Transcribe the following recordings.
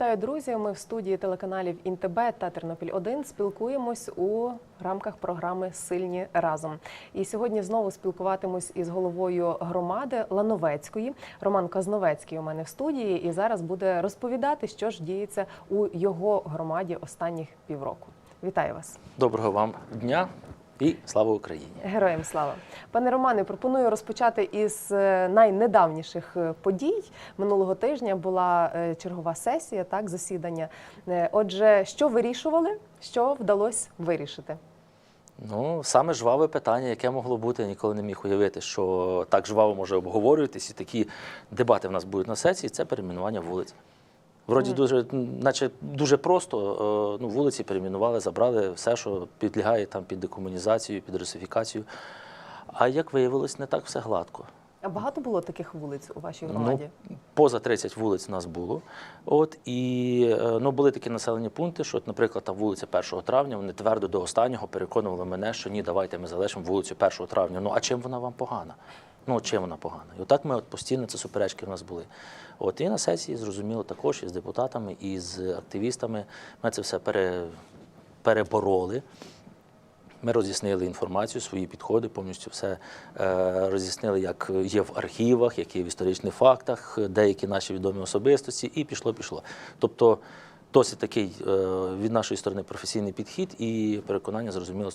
вітаю, друзі. Ми в студії телеканалів Інтебе та Тернопіль 1 спілкуємось у рамках програми Сильні разом. І сьогодні знову спілкуватимусь із головою громади Лановецької. Роман Казновецький у мене в студії, і зараз буде розповідати, що ж діється у його громаді останніх півроку. Вітаю вас, Доброго вам дня і слава Україні! героям слава. Пане Романе, пропоную розпочати із е, найнедавніших е, подій. Минулого тижня була е, чергова сесія, так, засідання. Отже, що вирішували, що вдалося вирішити? Ну, саме жваве питання, яке могло бути, я ніколи не міг уявити, що так жваво може обговорюватись, і такі дебати в нас будуть на сесії, це перейменування вулиць. Вроді дуже, наче дуже просто, е, ну, вулиці перейменували, забрали все, що підлягає там під декомунізацію, під русифікацію. А як виявилось, не так все гладко. А багато було таких вулиць у вашій громаді? Ну, поза 30 вулиць у нас було. От і е, ну, були такі населені пункти, що, от, наприклад, там вулиця 1 травня, вони твердо до останнього переконували мене, що ні, давайте ми залишимо вулицю 1 травня. Ну а чим вона вам погана? Ну, чим вона погана? І отак ми от постійно ці суперечки в нас були. От і на сесії зрозуміло також із депутатами, і з активістами. Ми це все пере, перебороли. Ми роз'яснили інформацію, свої підходи, повністю все е, роз'яснили, як є в архівах, як є в історичних фактах, деякі наші відомі особистості, і пішло, пішло. Тобто досить такий е, від нашої сторони професійний підхід і переконання зрозуміло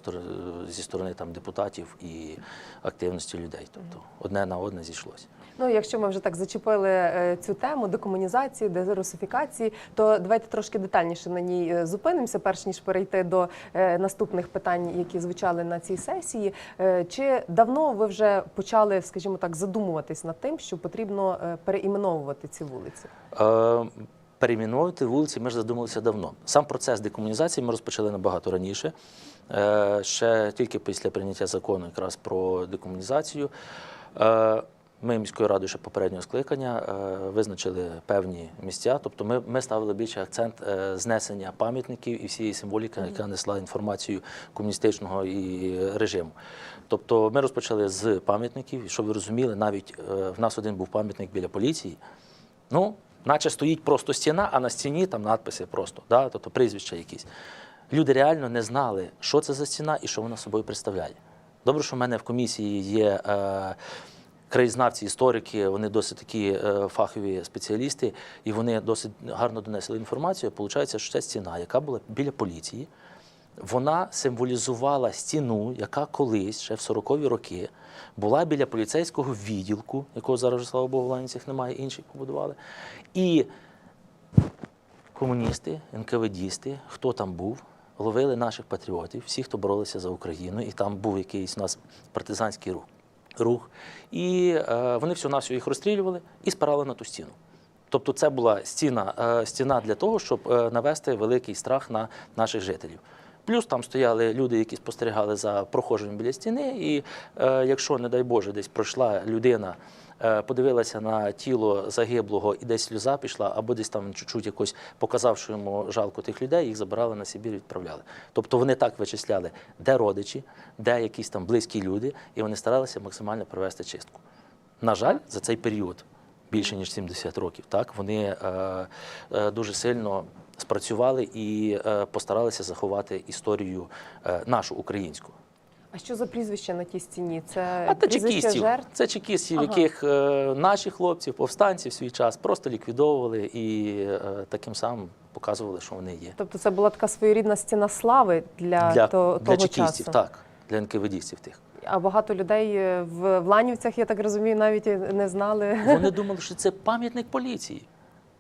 зі сторони там депутатів і активності людей. Тобто одне на одне зійшлося. Ну, якщо ми вже так зачепили е, цю тему декомунізації, дерусифікації, то давайте трошки детальніше на ній е, зупинимося, перш ніж перейти до наступних питань, які звучали на цій сесії. Чи давно ви вже почали, скажімо так, задумуватись над тим, що потрібно переіменовувати ці вулиці? Е, Перейменувати вулиці ми ж задумалися давно. Сам процес декомунізації ми розпочали набагато раніше. Е, Ще тільки після прийняття закону якраз про декомунізацію. Е, Ми міською радою ще попереднього скликання е, визначили певні місця. Тобто ми, ми ставили більше акцент знесення пам'ятників і всієї символіки, яка несла інформацію комуністичного і режиму. Тобто ми розпочали з пам'ятників, і щоб ви розуміли, навіть в нас один був пам'ятник біля поліції. Ну, наче стоїть просто стіна, а на стіні там надписи просто, да? тобто прізвища якісь. Люди реально не знали, що це за стіна і що вона собою представляє. Добре, що в мене в комісії є е, краєзнавці, історики, вони досить такі е, фахові спеціалісти, і вони досить гарно донесли інформацію. Получається, що це стіна, яка була біля поліції. Вона символізувала стіну, яка колись, ще в 40-ві роки, була біля поліцейського відділку, якого зараз, слава Богу, в Ланівцях немає, інші побудували. І комуністи, НКВДісти, хто там був, ловили наших патріотів, всі, хто боролися за Україну, і там був якийсь у нас партизанський рух. рух. І е, вони всю навсю їх розстрілювали і спирали на ту стіну. Тобто це була стіна, е, стіна для того, щоб е, навести великий страх на наших жителів. Плюс там стояли люди, які спостерігали за прохожим біля стіни, і е, якщо, не дай Боже, десь пройшла людина, е, подивилася на тіло загиблого і десь сльоза пішла, або десь там чуть-чуть якось показавши йому жалко тих людей, їх забирали на Сибір і відправляли. Тобто вони так вичисляли, де родичі, де якісь там близькі люди, і вони старалися максимально провести чистку. На жаль, за цей період більше ніж 70 років, так вони е, е, дуже сильно спрацювали і е, постаралися заховати історію е, нашу українську. А що за прізвище на тій стіні? Це А чекістів, жертв? це чекістів, Ага. яких е, наші хлопці, повстанці в свій час просто ліквідовували і е, таким самим показували, що вони є. Тобто це була така своєрідна стіна слави для, Для, то- для чекістів, часу. так, для НКВДістів тих. А багато людей е, в Ланівцях, я так розумію, навіть не знали. Вони думали, що це пам'ятник поліції.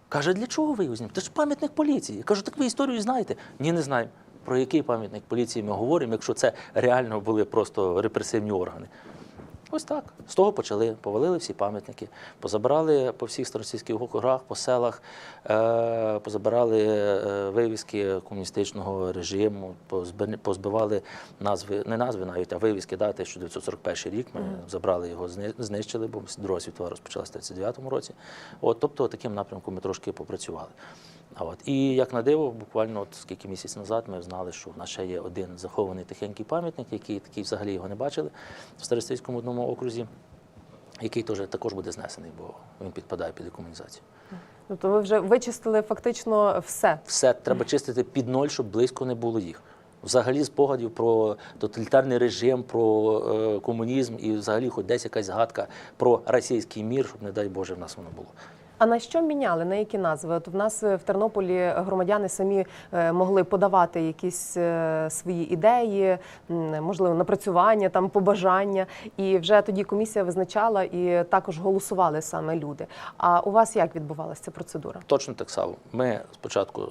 Каже, для чого ви його знімете? Це ж пам'ятник поліції. Я кажу, так ви історію знаєте? Ні, не знаємо. Про який пам'ятник поліції ми говоримо, якщо це реально були просто репресивні органи. Ось так. З того почали, повалили всі пам'ятники, позабирали по всіх старосійських округах, по селах, е, позабирали е, вивіски комуністичного режиму, позби- позбивали назви, не назви навіть, а вивіски дати 1941 рік. Ми забрали його, зни- знищили, бо Друга світова розпочалася в 39-му році. От, тобто таким напрямком ми трошки попрацювали. А От. І як на диво, буквально от скільки місяців назад ми знали, що в нас ще є один захований тихенький пам'ятник, який такий взагалі його не бачили в Старостинському одному окрузі. який теж також буде знесений, бо він підпадає під декомунізацію. Тобто ви вже вичистили фактично все. Все треба чистити під ноль, щоб близько не було їх. Взагалі спогадів про тоталітарний режим, про е, комунізм і взагалі хоч десь якась згадка про російський мір, щоб, не дай Боже, в нас воно було. А на що міняли? На які назви? От в нас е, в Тернополі громадяни самі е, могли подавати якісь е, свої ідеї, можливо, напрацювання, там побажання, і вже тоді комісія визначала і також голосували саме люди. А у вас як відбувалася ця процедура? Точно так само. Ми спочатку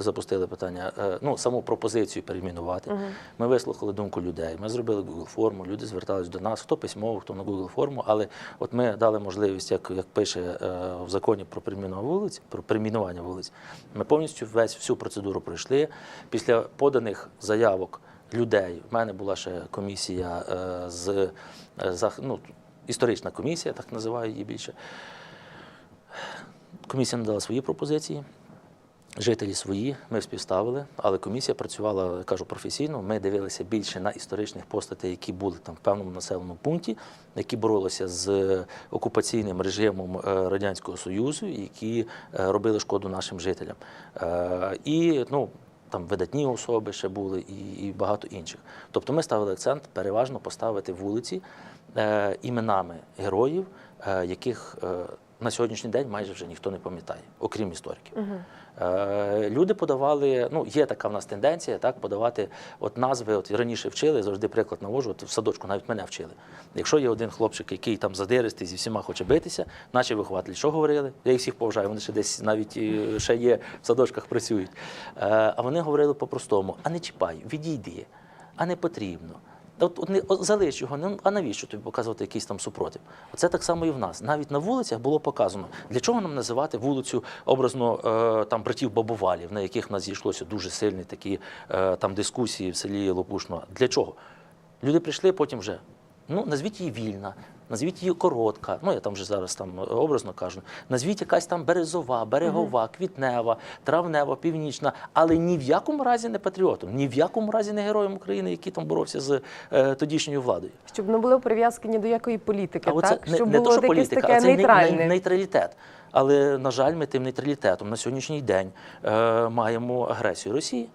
запустили питання, ну саму пропозицію перейменувати. Ми вислухали думку людей. Ми зробили Google форму. Люди звертались до нас, хто письмово, хто на Google форму. Але от ми дали можливість, як, як пише в законі про перейменування вулиць, про перейменування вулиць. Ми повністю весь всю процедуру пройшли. Після поданих заявок людей. В мене була ще комісія е, з е, ну, історична комісія, так називаю її більше. Комісія надала свої пропозиції, жителі свої, ми співставили, але комісія працювала, кажу, професійно. Ми дивилися більше на історичних постатей, які були там в певному населеному пункті, які боролися з окупаційним режимом е, Радянського Союзу, які е, робили шкоду нашим жителям. Е, І ну, там видатні особи ще були і, і багато інших. Тобто ми ставили акцент переважно поставити вулиці е, іменами героїв, е, яких е, на сьогоднішній день майже вже ніхто не пам'ятає, окрім істориків. Е, Люди подавали, ну є така в нас тенденція, так подавати от назви. От раніше вчили, завжди приклад навожу. От в садочку навіть мене вчили. Якщо є один хлопчик, який там задиристий, зі всіма хоче битися, наші вихователі що говорили? Я їх всіх поважаю, вони ще десь навіть е, ще є в садочках працюють. Е, А вони говорили по-простому: а не чіпай, відійди, а не потрібно. От, от не залиш його, ну а навіщо тобі показувати якийсь там супротив? Оце так само і в нас. Навіть на вулицях було показано, для чого нам називати вулицю образно е, там братів Бабувалів, на яких в нас зійшлося дуже сильні такі е, там дискусії в селі Лопушно. Для чого? Люди прийшли потім вже. Ну, назвіть її вільна, назвіть її коротка. Ну, я там вже зараз там е, образно кажу. Назвіть якась там березова, берегова, квітнева, травнева, північна, але ні в якому разі не патріотом, ні в якому разі не героєм України, який там боровся з е, тодішньою владою. Щоб не були прив'язки ні до якої політики, А так? Щоб не, було то, що політика, таке а це нейтральне. нейтралітет. Але, на жаль, ми тим нейтралітетом на сьогоднішній день е, маємо агресію Росії.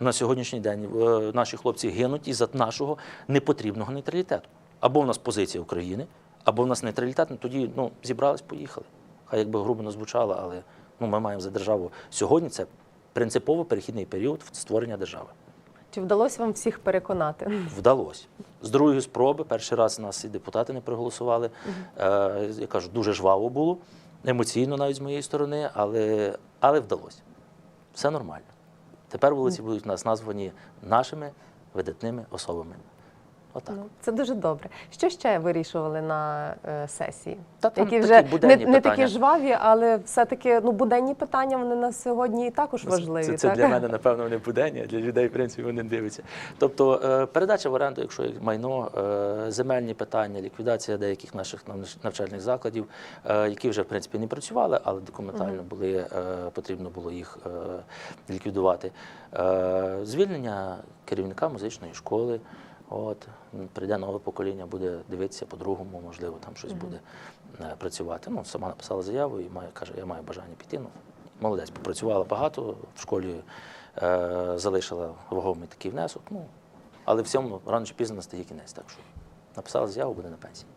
На сьогоднішній день е, наші хлопці гинуть із-за нашого непотрібного нейтралітету. Або в нас позиція України, або в нас нейтралітет, ну тоді ну, зібрались, поїхали. Хай якби грубо не звучало, але ну, ми маємо за державу сьогодні. Це принципово перехідний період в створення держави. Чи вдалося вам всіх переконати? Вдалося. З другої спроби, перший раз нас і депутати не проголосували. Е, я кажу, дуже жваво було, емоційно навіть з моєї сторони, але, але вдалося. Все нормально. Тепер вулиці будуть у нас названі нашими видатними особами. Отак. Ну, це дуже добре. Що ще вирішували на е, сесії? Та там які такі вже не, буденні не такі питання. жваві, але все-таки ну, буденні питання вони на сьогодні також важливі. Це, це так? для мене, напевно, не будення, для людей, в принципі, вони дивляться. Тобто, е, передача в оренду, якщо є майно, е, земельні питання, ліквідація деяких наших нав- навчальних закладів, е, які вже, в принципі, не працювали, але документально були, е, потрібно було їх е, ліквідувати. Е, Звільнення керівника музичної школи. От, прийде нове покоління, буде дивитися по-другому, можливо, там щось буде е, працювати. Ну, сама написала заяву і має, каже, я маю бажання піти. Ну, молодець, попрацювала багато, в школі е, залишила вагомий такий внесок. Ну, але всьому рано чи пізно настає кінець. Так що написала заяву, буде на пенсії.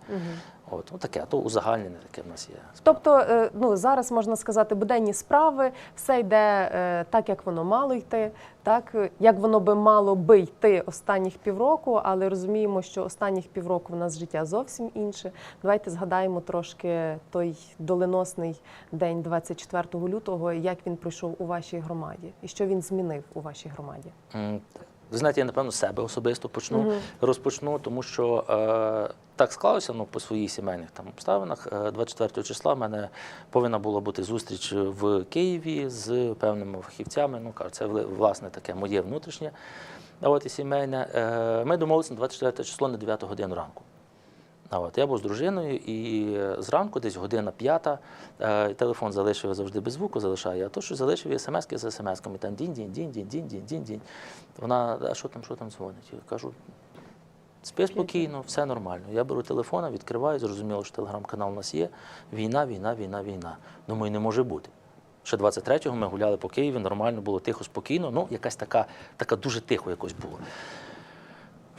От, ну, таке, а то узагальнене таке в нас є. Тобто, е, ну зараз можна сказати, буденні справи, все йде е, так, як воно мало йти, так як воно би мало би йти останніх півроку, але розуміємо, що останніх півроку в нас життя зовсім інше. Давайте згадаємо трошки той доленосний день 24 лютого, як він пройшов у вашій громаді, і що він змінив у вашій громаді. Ви знаєте, я напевно себе особисто почну розпочну, тому що е, так склалося ну, по своїх сімейних там обставинах. Е, 24 числа в мене повинна була бути зустріч в Києві з певними фахівцями. Ну кажу, це власне таке моє внутрішнє. От і сімейне. Е, Ми домовилися на 24 число на 9 годину ранку. От, Я був з дружиною, і е, зранку, десь година п'ята, е, телефон залишив завжди без звуку, залишаю, а то, що залишив смс-ки з смс-ками. Там дінь-дінь-дінь-дінь-дінь-дінь-дінь. Вона, а що там, що там дзвонить? Я кажу, спи спокійно, все нормально. Я беру телефон, відкриваю, зрозуміло, що телеграм-канал у нас є. Війна, війна, війна, війна. Думаю, не може бути. Ще 23-го ми гуляли по Києві, нормально було тихо, спокійно. Ну, якась така, така дуже тихо якось було.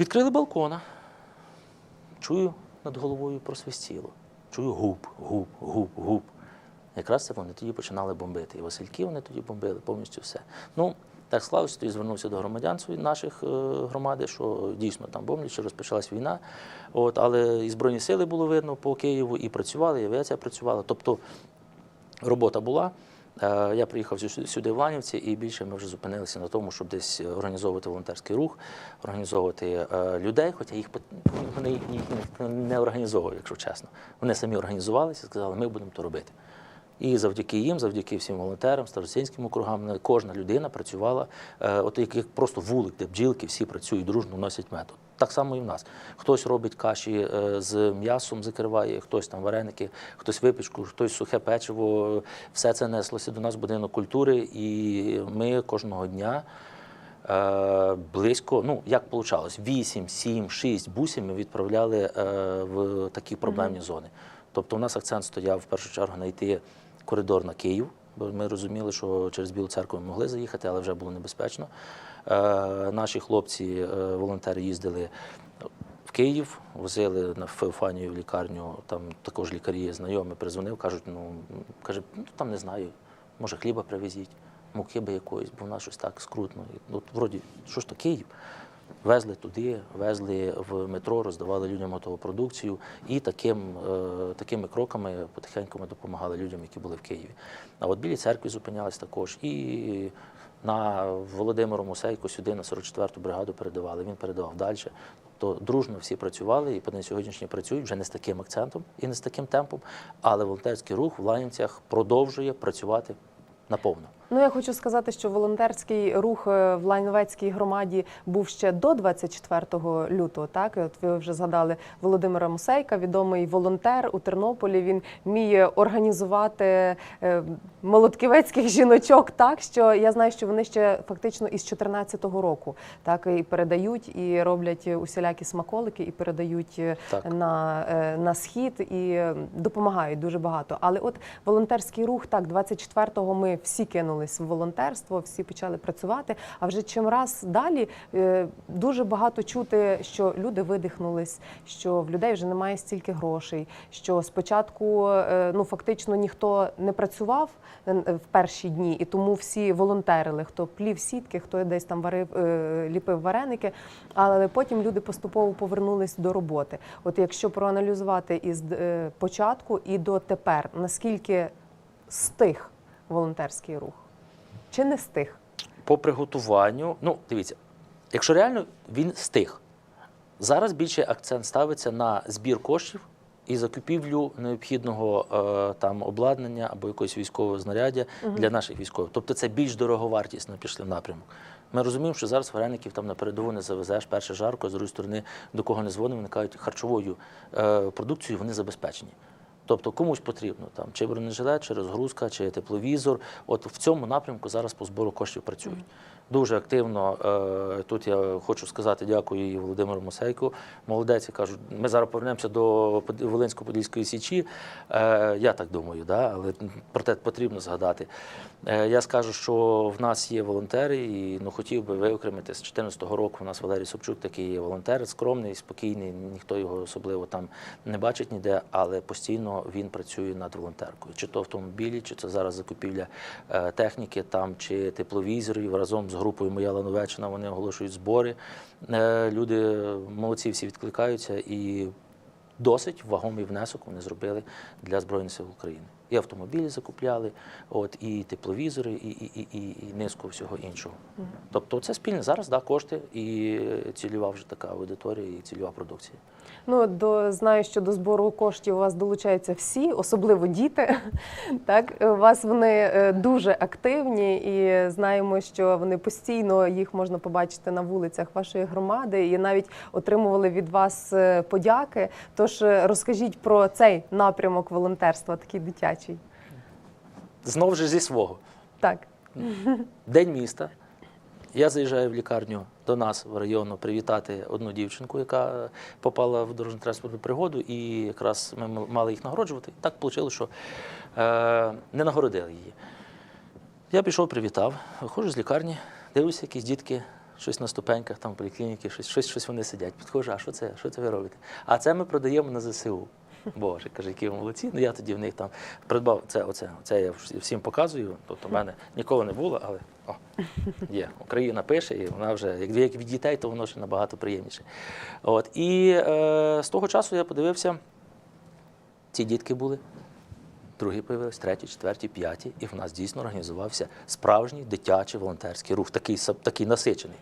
Відкрили балкона. Чую, над головою просвистіло. Чую гуп, гуп, гуп, гуп. Якраз це вони тоді починали бомбити. І Васильки вони тоді бомбили повністю все. Ну, так склалося, тоді звернувся до громадян наших е, громади, що дійсно там бомблять, що розпочалась війна. От, але і Збройні сили було видно по Києву, і працювали, і авіація працювала. Тобто робота була. Е, Я приїхав сюди в Ланівці, і більше ми вже зупинилися на тому, щоб десь організовувати волонтерський рух, організовувати е, людей, хоча їх вони не організовував, якщо чесно. Вони самі організувалися сказали, ми будемо то робити. І завдяки їм, завдяки всім волонтерам, старостинським округам, кожна людина працювала, е, от як просто вулик, де бджілки, всі працюють дружно, носять метод. Так само і в нас. Хтось робить каші е, з м'ясом, закриває, хтось там вареники, хтось випічку, хтось сухе печиво. Все це неслося до нас в будинок культури, і ми кожного дня. Е, близько, ну як вийшло, 8, 7, 6 бусів ми відправляли е, в такі проблемні зони. Тобто у нас акцент стояв в першу чергу знайти коридор на Київ, бо ми розуміли, що через Білу церкву ми могли заїхати, але вже було небезпечно. Е, наші хлопці, е, волонтери їздили в Київ, возили на Феофанію в лікарню, там також лікарі знайомі, призвонив, кажуть, ну каже, ну там не знаю, може хліба привезіть, муки би якоїсь, бо в нас щось так скрутно. От, вроді, що ж то Київ? Везли туди, везли в метро, роздавали людям готову продукцію і таким, е, такими кроками потихеньку ми допомагали людям, які були в Києві. А от білі церкві зупинялись також. І на Володимиру Мусейку сюди на 44-ту бригаду передавали. Він передавав далі. Тобто дружно всі працювали і по день сьогоднішній працюють вже не з таким акцентом і не з таким темпом, але волонтерський рух в Ланівцях продовжує працювати наповно. Ну я хочу сказати, що волонтерський рух е, в Лайновецькій громаді був ще до 24 лютого. Так, от ви вже згадали Володимира Мусейка, відомий волонтер у Тернополі. Він вміє організувати е, молотківецьких жіночок так, що я знаю, що вони ще фактично із 14 року так і передають, і роблять усілякі смаколики, і передають е, Так. на, на схід і допомагають дуже багато. Але от волонтерський рух, так, 24-го ми всі кинулись в волонтерство, всі почали працювати. А вже чим раз далі е, дуже багато чути, що люди видихнулись, що в людей вже немає стільки грошей. Що спочатку е, ну фактично ніхто не працював е, в перші дні, і тому всі волонтерили, хто плів сітки, хто десь там варив, ліпив вареники. Але потім люди поступово повернулись до роботи. От якщо проаналізувати із початку і до тепер, наскільки стих волонтерський рух? Чи не стих? по приготуванню, ну дивіться, якщо реально він стих, зараз більше акцент ставиться на збір коштів і закупівлю необхідного е, там обладнання або якогось військового знаряддя для наших військових. Тобто це більш дороговартісно пішли в напрямок. Ми розуміємо, що зараз вареників там на передову не завезеш перше жарко, з іншої сторони, до кого не дзвонимо, вони кажуть, харчовою е, продукцією вони забезпечені. Тобто комусь потрібно там чи бронежилет, чи розгрузка, чи тепловізор. От в цьому напрямку зараз по збору коштів працюють. Дуже активно. Е, тут я хочу сказати дякую і Володимиру Мосейку. Молодець, я кажу, ми зараз повернемося до Под- Волинсько-Подільської січі. Е, я так думаю, але про те потрібно згадати. Е, я скажу, що в нас є волонтери, і ну, хотів би виокремити з 2014 року. У нас Валерій Собчук такий є волонтер, скромний, спокійний, ніхто його особливо там не бачить ніде, але постійно він працює над волонтеркою. Чи то автомобілі, чи це зараз закупівля техніки, там, чи тепловізорів разом з групою Моя Лановеччина вони оголошують збори. Е, люди молодці всі відкликаються і досить вагомий внесок вони зробили для Збройних сил України. І автомобілі закупляли, от, і тепловізори, і, і, і, і, низку всього іншого. Тобто це спільне зараз да, кошти і цільова вже така аудиторія і цільова продукція. Ну до знаю, що до збору коштів у вас долучаються всі, особливо діти. Так у вас вони е, дуже активні, і знаємо, що вони постійно їх можна побачити на вулицях вашої громади, і навіть отримували від вас е, подяки. Тож е, розкажіть про цей напрямок волонтерства, такий дитячий. Знову ж зі свого. Так, День міста. Я заїжджаю в лікарню до нас в районну привітати одну дівчинку, яка попала в дорожньо-транспортну пригоду, і якраз ми мали їх нагороджувати. Так вийшло, що е, не нагородили її. Я пішов, привітав, виходжу з лікарні, дивлюся, якісь дітки, щось на ступеньках, там в поліклініці, щось, щось, щось вони сидять. Підходжу, а що це? Що це ви робите? А це ми продаємо на ЗСУ. Боже, каже, які ви молодці. Ну я тоді в них там придбав це, оце, оце я всім показую. Тобто в мене ніколи не було, але о, є. Україна пише, і вона вже, як, як від дітей, то воно ще набагато приємніше. От, і е, з того часу я подивився, ці дітки були. Другі появились, треті, четверті, п'яті, і в нас дійсно організувався справжній дитячий волонтерський рух, такий, такий насичений.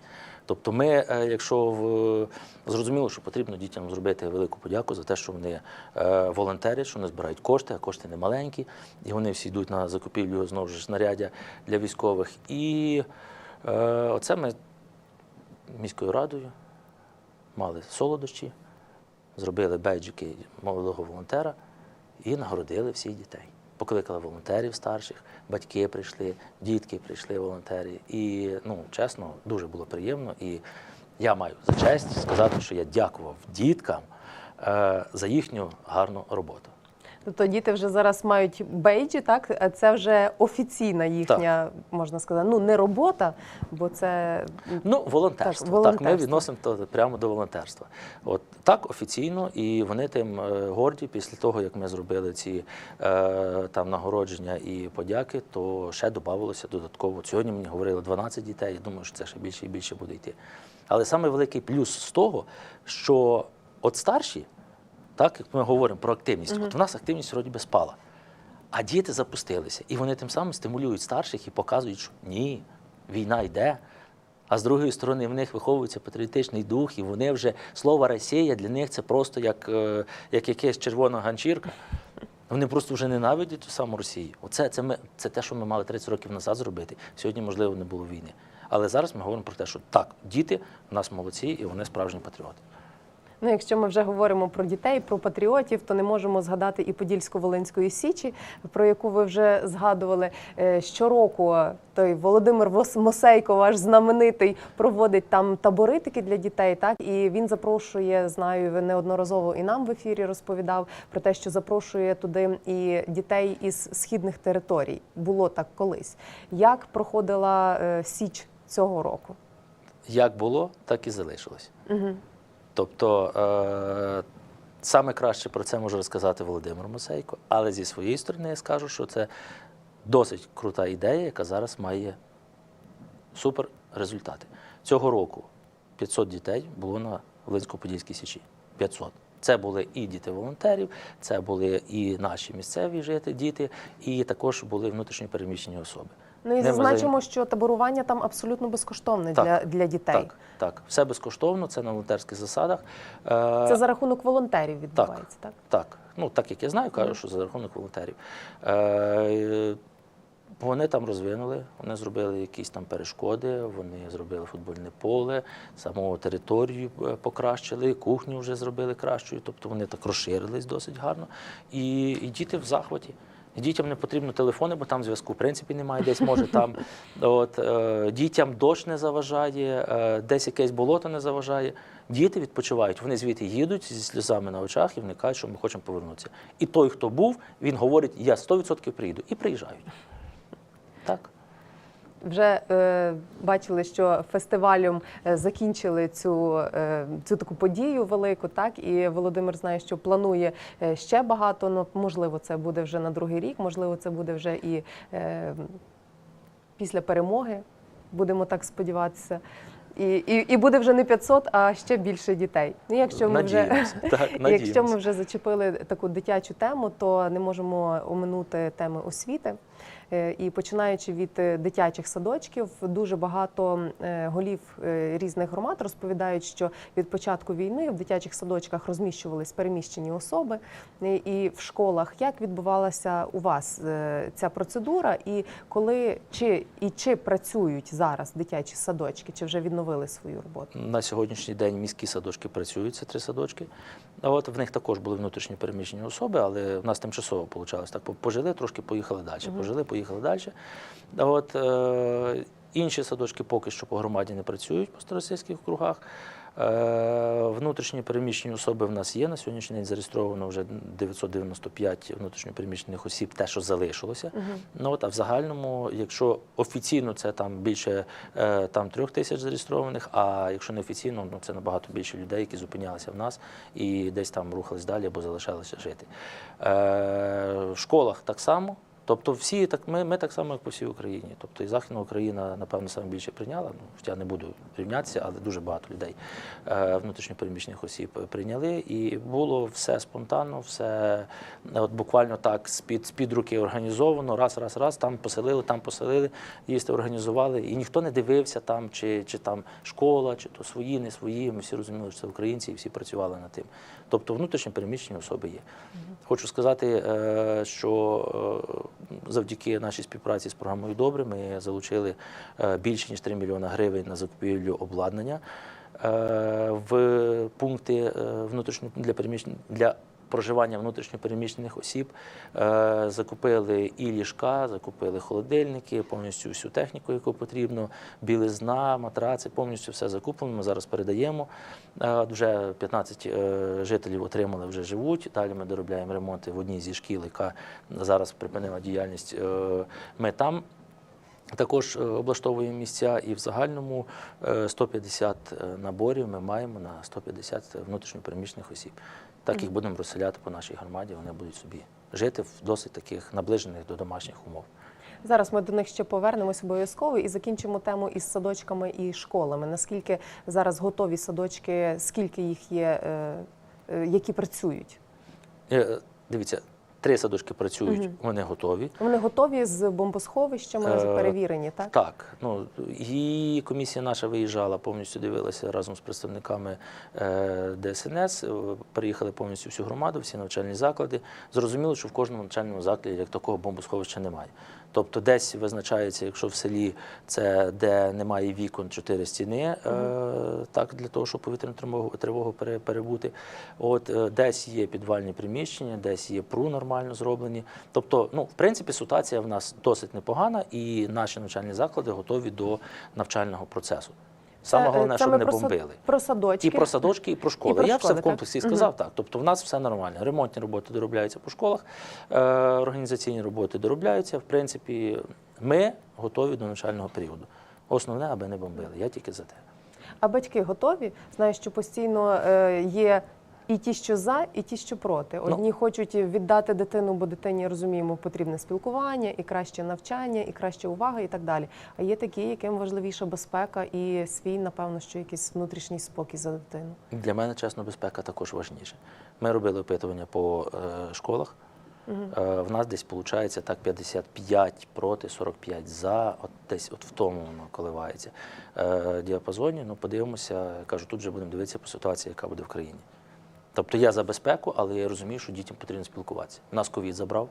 Тобто, ми, е, якщо в, зрозуміло, що потрібно дітям зробити велику подяку за те, що вони е, волонтерять, що вони збирають кошти, а кошти не маленькі, і вони всі йдуть на закупівлю знову ж знаряддя для військових. І е, оце ми міською радою мали солодощі, зробили бейджики молодого волонтера і нагородили всіх дітей. Покликали волонтерів старших, батьки прийшли, дітки прийшли волонтери. І ну, чесно, дуже було приємно. І я маю за честь сказати, що я дякував діткам е, за їхню гарну роботу. Тобто діти вже зараз мають бейджі, так? Це вже офіційна їхня, можна сказати, ну не робота, бо це Ну, волонтерство. Так, Так, ми відносимо то прямо до волонтерства. От так офіційно, і вони тим е, горді після того, як ми зробили ці е, там нагородження і подяки, то ще додавалося додатково. Сьогодні мені говорили 12 дітей. Я думаю, що це ще більше і більше буде йти. Але саме великий плюс з того, що от старші, так як ми говоримо про активність, от у нас активність вроді би спала. А діти запустилися, і вони тим самим стимулюють старших і показують, що ні, війна йде. А з другої сторони, в них виховується патріотичний дух, і вони вже слово Росія для них це просто як, е, як якась червона ганчірка. Вони просто вже ненавидять ту саму Росію. Оце це, ми, це те, що ми мали 30 років назад зробити. Сьогодні, можливо, не було війни. Але зараз ми говоримо про те, що так, діти в нас молодці і вони справжні патріоти. Ну, якщо ми вже говоримо про дітей, про патріотів, то не можемо згадати і Подільсько-Волинської січі, про яку ви вже згадували. Е, Щороку той Володимир Мосейко, ваш знаменитий, проводить там табори такі для дітей. Так і він запрошує, знаю, ви неодноразово і нам в ефірі розповідав про те, що запрошує туди і дітей із східних територій. Було так колись. Як проходила е, січ цього року? Як було, так і залишилось. Угу. Тобто е, саме краще про це може розказати Володимир Мосейко, але зі своєї сторони я скажу, що це досить крута ідея, яка зараз має супер результати. Цього року 500 дітей було на Волинсько-Подільській січі. 500. Це були і діти волонтерів, це були і наші місцеві жити, діти, і також були внутрішньо переміщені особи. Ну і зазначимо, що таборування там абсолютно безкоштовне Так, для, для дітей. Так, так, все безкоштовно, це на волонтерських засадах. Е, Це за рахунок волонтерів відбувається, так? Так, ну так як я знаю, кажу, що за рахунок волонтерів. Е, вони там розвинули, вони зробили якісь там перешкоди, вони зробили футбольне поле, саму територію е, покращили, кухню вже зробили кращою, тобто вони так розширились досить гарно. І, і діти в захваті. Дітям не потрібно телефони, бо там зв'язку в принципі немає, десь може там. От, е, дітям дощ не заважає, е, десь якесь болото не заважає. Діти відпочивають, вони звідти їдуть зі сльозами на очах і вникають, що ми хочемо повернутися. І той, хто був, він говорить, я 100% приїду. І приїжджають. Вже е, бачили, що фестивалем е, закінчили цю, е, цю таку подію велику, так і Володимир знає, що планує е, ще багато. Ну можливо, це буде вже на другий рік, можливо, це буде вже і е, після перемоги. Будемо так сподіватися. І, і, і буде вже не 500, а ще більше дітей. Ну, якщо ми вже Так, Якщо ми вже зачепили таку дитячу тему, то не можемо оминути теми освіти. Е, І починаючи від е, дитячих садочків, дуже багато е, голів різних громад розповідають, що від початку війни в дитячих садочках розміщувались переміщені особи. І в школах як відбувалася у вас ця процедура, і коли чи і чи працюють зараз дитячі садочки, чи вже відновили свою роботу? На сьогоднішній день міські садочки працюють, це три садочки. А от в них також були внутрішні переміщені особи, але в нас тимчасово вийшло так. Пожили, трошки поїхали далі. Пожили, поїхали далі. А от, е, Інші садочки поки що по громаді не працюють по старосільських округах. Е, Внутрішні переміщені особи в нас є. На сьогоднішній день зареєстровано вже 995 внутрішньопереміщених осіб, те, що залишилося. Ну, от, а в загальному, якщо офіційно це там більше е, там, трьох тисяч зареєстрованих, а якщо неофіційно, ну, це набагато більше людей, які зупинялися в нас і десь там рухались далі або залишалися жити. Е, в школах так само. Тобто всі так ми, ми так само, як по всій Україні. Тобто і Західна Україна, напевно, саме більше прийняла. Ну, хоча не буду рівнятися, але дуже багато людей е, внутрішньопереміщених осіб прийняли. І було все спонтанно, все от буквально так з-під, з-під руки організовано, раз, раз, раз, там поселили, там поселили, їсти організували. І ніхто не дивився там, чи, чи там школа, чи то свої, не свої. Ми всі розуміли, що це українці, і всі працювали над тим. Тобто внутрішньопереміщені особи є. Хочу сказати, е, що е, завдяки нашій співпраці з програмою Добре ми залучили е, більше ніж 3 мільйони гривень на закупівлю обладнання е, в пункти е, внутрішньо для переміщень для. Проживання внутрішньопереміщених осіб е, закупили і ліжка, закупили холодильники, повністю всю техніку, яку потрібно, білизна, матраци, повністю все закуплено. Ми зараз передаємо. Е, вже 15 е, жителів отримали, вже живуть. Далі ми доробляємо ремонти в одній зі шкіл, яка зараз припинила діяльність. Ми там також облаштовуємо місця і в загальному е, 150 наборів ми маємо на 150 внутрішньопереміщених осіб. Так їх будемо розселяти по нашій громаді, вони будуть собі жити в досить таких наближених до домашніх умов. Зараз ми до них ще повернемось обов'язково і закінчимо тему із садочками і школами. Наскільки зараз готові садочки, скільки їх є, е, е, які працюють? Е, Дивіться, три садочки працюють, угу. вони готові. Вони готові з бомбосховищами, Е, перевірені, так? Так, ну і комісія наша виїжджала, повністю дивилася разом з представниками е, ДСНС. е, Приїхали повністю всю громаду, всі навчальні заклади. Зрозуміло, що в кожному навчальному закладі як такого бомбосховища немає. Тобто, десь визначається, якщо в селі це де немає вікон, чотири стіни, е, так для того, щоб повітряну тривогу, тривогу перебути. От е, десь є підвальні приміщення, десь є пру нормально зроблені. Тобто, ну в принципі, ситуація в нас досить непогана, і наші навчальні заклади готові до навчального процесу. Саме е, головне, щоб не бомбили. Про садочки. І про садочки, і про школи. про Я школи, все в так? комплексі сказав так. Тобто в нас все нормально. Ремонтні роботи доробляються по школах, е, організаційні роботи доробляються. В принципі, ми готові до навчального періоду. Основне, аби не бомбили. Я тільки за те. А батьки готові? Знаю, що постійно е, є і ті, що за, і ті, що проти. Ну. Одні хочуть віддати дитину, бо дитині розуміємо, потрібне спілкування, і краще навчання, і краща увага, і так далі. А є такі, яким важливіша безпека і свій, напевно, що якийсь внутрішній спокій за дитину. Для мене, чесно, безпека також важніше. Ми робили опитування по е, школах. Е, в нас десь виходить так 55 проти 45 за, от десь от в тому воно коливається. Е, діапазоні, ну подивимося, кажу, тут вже будемо дивитися по ситуації, яка буде в країні. Тобто я за безпеку, але я розумію, що дітям потрібно спілкуватися. Нас ковід забрав,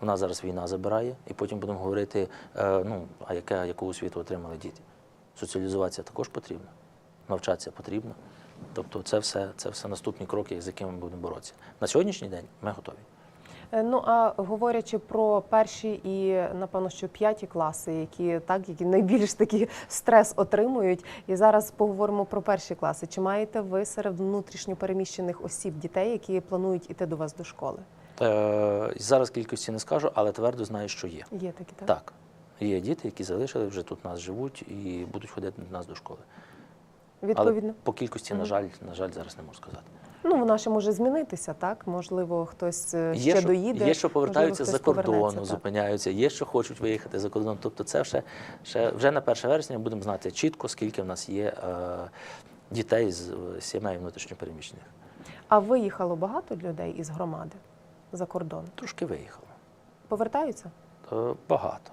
у нас зараз війна забирає, і потім будемо говорити, е, ну, а яке, яку освіту отримали діти. Соціалізуватися також потрібно, навчатися потрібно. Тобто це все, це все наступні кроки, з якими ми будемо боротися. На сьогоднішній день ми готові. Е, Ну а говорячи про перші і напевно, що п'яті класи, які так, які найбільш такий стрес отримують. І зараз поговоримо про перші класи. Чи маєте ви серед внутрішньо переміщених осіб дітей, які планують іти до вас до школи? Е, зараз кількості не скажу, але твердо знаю, що є. Є такі так? Так, є діти, які залишили, вже тут нас живуть і будуть ходити до нас до школи. Відповідно, Але по кількості, на жаль, на жаль, зараз не можу сказати. Ну вона ще може змінитися, так можливо, хтось е, ще що, доїде. є, що повертаються за кордону, так. зупиняються, є, що хочуть виїхати за кордон. Тобто, це ще, ще вже на 1 вересня будемо знати чітко, скільки в нас є е, дітей з е, сімей внутрішньопереміщених. А виїхало багато людей із громади за кордон. Трошки виїхало. Повертаються? Е, Багато.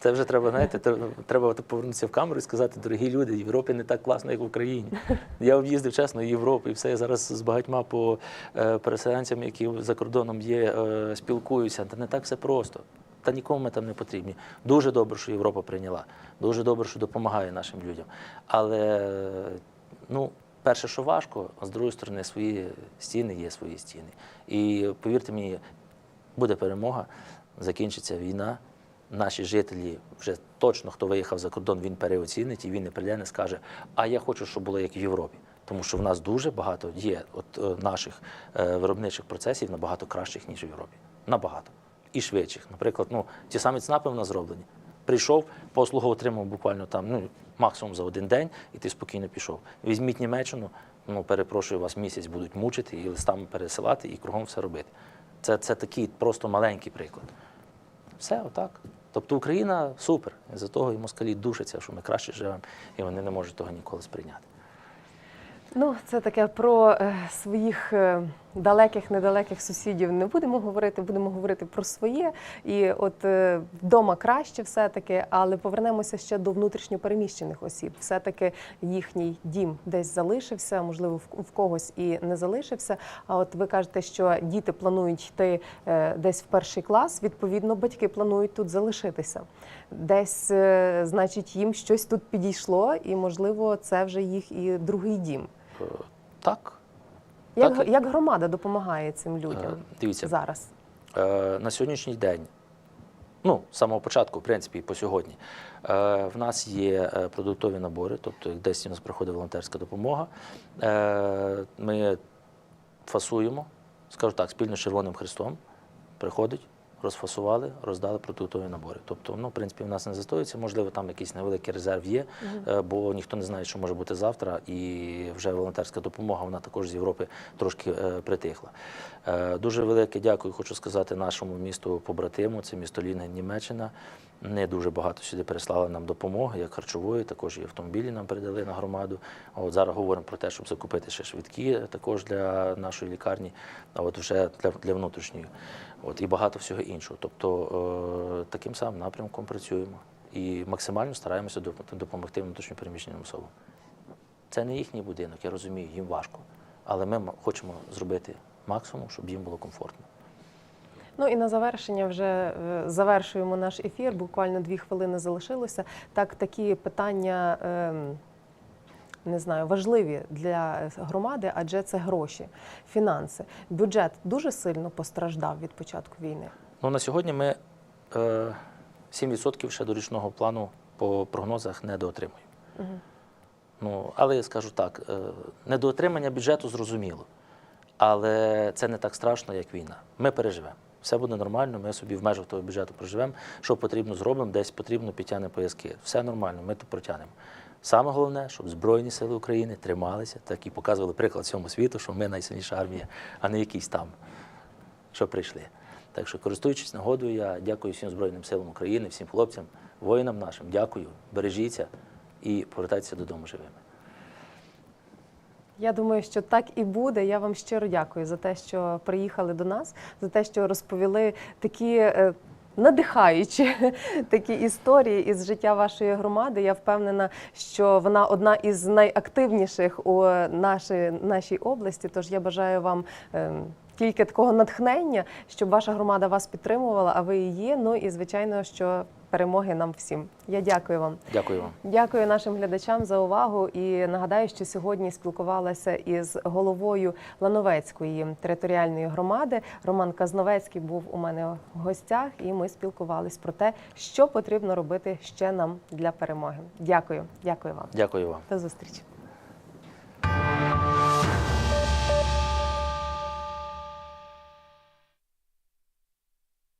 Це вже треба, знаєте, тре- треба повернутися в камеру і сказати, дорогі люди, в Європі не так класно, як в Україні. Я об'їздив чесно Європу і все. Я зараз з багатьма по е, переселенцям, які за кордоном є, е, спілкуюся. Та не так все просто. Та нікому ми там не потрібні. Дуже добре, що Європа прийняла. Дуже добре, що допомагає нашим людям. Але ну, перше, що важко, а з другої сторони, свої стіни є свої стіни. І повірте мені, буде перемога, закінчиться війна, наші жителі вже точно, хто виїхав за кордон, він переоцінить і він не прийде, не скаже, а я хочу, щоб було як в Європі. Тому що в нас дуже багато є от, е, наших е, виробничих процесів набагато кращих, ніж в Європі. Набагато. І швидших. Наприклад, ну, ті самі ЦНАПи в нас зроблені. Прийшов, послугу отримав буквально там, ну, максимум за один день, і ти спокійно пішов. Візьміть Німеччину, ну, перепрошую, вас місяць будуть мучити і листами пересилати, і кругом все робити. Це, це такий просто маленький приклад. Все отак. Тобто Україна супер. За того і москалі душаться, що ми краще живемо, і вони не можуть того ніколи сприйняти. Ну, це таке про е, своїх е, далеких, недалеких сусідів не будемо говорити, будемо говорити про своє. І от е, вдома краще все-таки, але повернемося ще до внутрішньопереміщених осіб. Все-таки їхній дім десь залишився, можливо, в, когось і не залишився. А от ви кажете, що діти планують йти е, десь в перший клас, відповідно, батьки планують тут залишитися. Десь, е, значить, їм щось тут підійшло, і, можливо, це вже їх і другий дім. Так, Як, Так, як громада допомагає цим е, людям дивіться, зараз? Е, на сьогоднішній день, ну, з самого початку, в принципі, і по сьогодні, е, в нас є е, продуктові набори, тобто десь у нас приходить волонтерська допомога. Е, Ми фасуємо, скажу так, спільно з Червоним Христом приходить. Розфасували, роздали продуктові набори. Тобто, ну, в принципі, в нас не застоюється. Можливо, там якийсь невеликий резерв є, е, бо ніхто не знає, що може бути завтра, і вже волонтерська допомога, вона також з Європи трошки е, притихла. Е, Дуже велике дякую, хочу сказати, нашому місту побратиму, це місто Лінген, Німеччина. Не дуже багато сюди переслали нам допомоги, як харчової, також і автомобілі нам передали на громаду. От зараз говоримо про те, щоб закупити ще швидкі також для нашої лікарні, а от вже для, для внутрішньої. От і багато всього іншого. Тобто е, таким самим напрямком працюємо і максимально стараємося доп- допомогти внутрішньопереміщеним особам. Це не їхній будинок, я розумію, їм важко. Але ми хочемо зробити максимум, щоб їм було комфортно. Ну і на завершення вже е, завершуємо наш ефір. Буквально дві хвилини залишилося. Так, такі питання. ем, Не знаю, важливі для е, громади, адже це гроші, фінанси. Бюджет дуже сильно постраждав від початку війни. Ну, на сьогодні ми е, 7% ще до річного плану по прогнозах не доотримуємо. Ну, але я скажу так: е, недоотримання бюджету зрозуміло, але це не так страшно, як війна. Ми переживемо. Все буде нормально, ми собі в межах того бюджету проживемо. Що потрібно, зробимо, десь потрібно підтягнемо пояски. Все нормально, ми то протягнемо. Саме головне, щоб Збройні сили України трималися, так і показували приклад всьому світу, що ми найсильніша армія, а не якісь там, що прийшли. Так що, користуючись нагодою, я дякую всім Збройним силам України, всім хлопцям, воїнам нашим. Дякую, бережіться і повертайтеся додому живими. Я думаю, що так і буде. Я вам щиро дякую за те, що приїхали до нас, за те, що розповіли такі. е, Надихаючі такі історії із життя вашої громади. Я впевнена, що вона одна із найактивніших у нашій, нашій області. Тож я бажаю вам ем, тільки такого натхнення, щоб ваша громада вас підтримувала, а ви її. Ну і звичайно, що перемоги нам всім. Я дякую вам. Дякую вам. Дякую нашим глядачам за увагу. І нагадаю, що сьогодні спілкувалася із головою Лановецької територіальної громади. Роман Казновецький був у мене в гостях, і ми спілкувались про те, що потрібно робити ще нам для перемоги. Дякую, дякую вам. Дякую вам. До зустрічі.